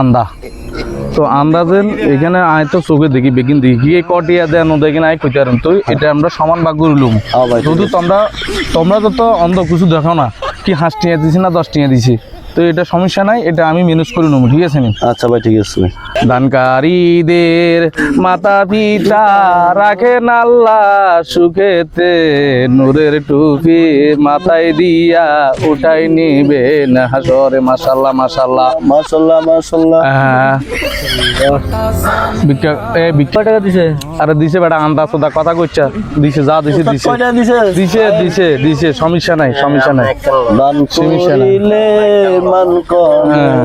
আন্দা? তো আন্দাজেন এখানে আয় তো চোখে দেখি বেগিন দেখিয়ে কি কটিয়া দেন দেখেন আয় কইতে পারেন তো এটা আমরা সমান ভাগ করলুম হ্যাঁ ভাই, শুধু তোমরা তোমরা তো তো অন্ধ কিছু দেখো না কি হাঁস টিয়া দিছি না দশ টিয়া দিছি? তো এটা সমস্যা নাই এটা আমি ম্যানেজ করে নেব ঠিক আছে নি? আচ্ছা ভাই ঠিক আছে দানকারীদের মাতা পিতা রাখেন আল্লাহ সুখেতে নূরের টুপি মাথায় দিয়া উঠাই নিবেন হাসরে মাসাল্লাহ মাসাল্লাহ মাশাল্লাহ মাশাল্লাহ। হ্যাঁ। টাকা দিছে? আরে দিছে বেটা আন্দাজ তো কথা কইছা। দিছে যা দিছে দিছে। দিছে? দিছে দিছে দিছে সমস্যা নাই সমস্যা নাই। দান সমস্যা নাই। মান হ্যাঁ।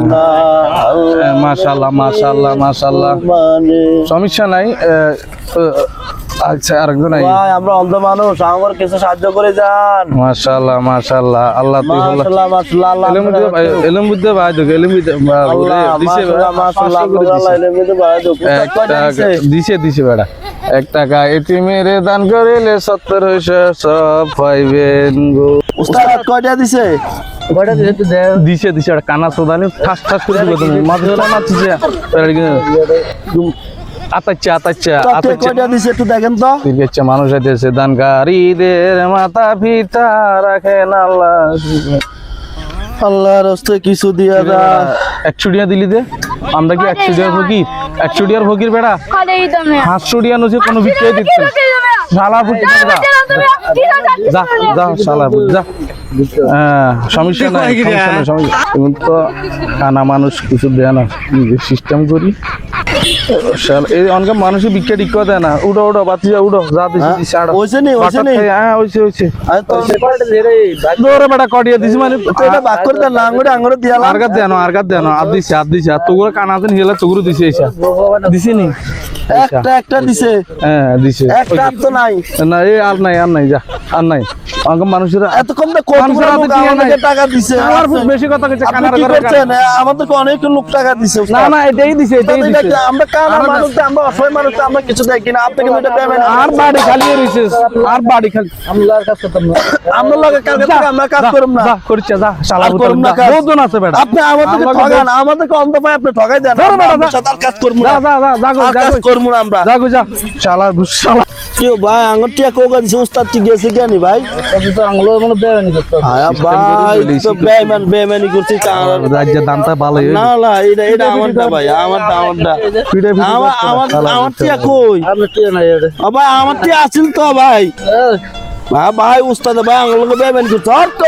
আল্লাহ মাশাল্লাহ মাশাল্লাহ মাশাল্লাহ মানে সমস্যা নাই আচ্ছা আরেকজন নাই ভাই আমরা অন্ধ মানুষ আমার কিছু সাহায্য করে যান। মাশাল্লাহ মাশাল্লাহ আল্লাহ তুই বল মাশাল্লাহ মাশাল্লাহ আল্লাহ এলম বুদ্ধে এলম বুদ্ধে ভাই দেখো এলম বুদ্ধে আল্লাহ দিছে মাশাল্লাহ মাশাল্লাহ আল্লাহ এর মধ্যে বাড়াই দাও এক দিছে? দিছে দিছে বেড়া। এক টাকা এটিমের দান করিলে সত্তর হইছে সব পাইবেন গো। উস্তাদ কয়টা দিছে? দিছে দিছে একটা কানা সোদানি ঠাস ঠাস করে দিবে তুমি। মাঝে নাচিছে আতাচ্ছা আতাচ্ছা কয়টা দিছে একটু দেখেন তো। ঠিক আছে মানুষ আইতেছে দানকারীদের মাতা পিতা রাখেন আল্লাহ। আল্লাহর হস্তে কিছু দিয়া দা একশো টিয়া দিলি দে। আমরা কি একশো টিয়ার ফকির? একশো টিয়ার ফকির বেড়া। পাঁচশো টিয়া নছে কোনো বিক্রয় দিচ্ছে। না। শালা ফুটি যা যা শালা ফুটি যা। হ্যাঁ সমস্যা নাই সমস্যা নাই সমস্যা তো কানা মানুষ কিছু দেয় না। সিস্টেম করি। এই অনেক মানুষই বিক্রিয়া টিক্কা দেয় না। উঠো উঠো বাতি যা উঠো যা দিছি হ্যাঁ? নি, নি? হ্যাঁ হইছে হইছে আমি দৌড়ে বেটা কটিয়া দিছি মানে এটা বাক করে দেন আঙ্গুরে আঙ্গুরে দিয়া আরগাত দেনো আরগাত দেনো আর দিছে আর দিছে। আর তোগুলো কানাতেন হিলা তুগুলো দিছে দিছি নি? একটা একটা দিছে হ্যাঁ দিছে একটা আর তো নাই না এই আর নাই আর নাই যা আর নাই আমাকে মানুষের এত কম তো কত মানুষের হাতে লোক টিয়া আমাদেরকে নাই। টাকা দিছে আমার খুব বেশি কথা কইছে কানার করে আমাদেরকে অনেক লোক টাকা দিছে না না এটাই দিছে এটাই দিছে আমরা কানা মানুষ আমরা অসহায় মানুষ আমরা কিছু দেখি না আপনি কিন্তু এটা পেমেন্ট আর বাড়ি খালি রইছে আর বাড়ি খালি আমরা লগে কালকে থেকে আমরা কাজ করব না করছে যা শালা আর না না কাজ। আছে বেটা আপনি আমাদেরকে ঠগান আমাদেরকে অন্ধ পায় আপনি ঠগাই দেন আমরা। সাথে আর কাজ করব না যা যা যা যা কাজ গো। করব না আমরা। যা যা। শালা শালা। কি ভাই উস্তাদ ঠিক গেছে কেনি ভাই? আয়া ভাই তো বেমান বেমানি করছি কার রাজ্যের দামটা ভালো না না এটা এটা আমারটা ভাই আমারটা আমারটা আমার ভাই আমার আছিল তো ভাই। ভাই ভাই উস্তাদ ভাই আঙ্গুর বেমানি করছে। আর তো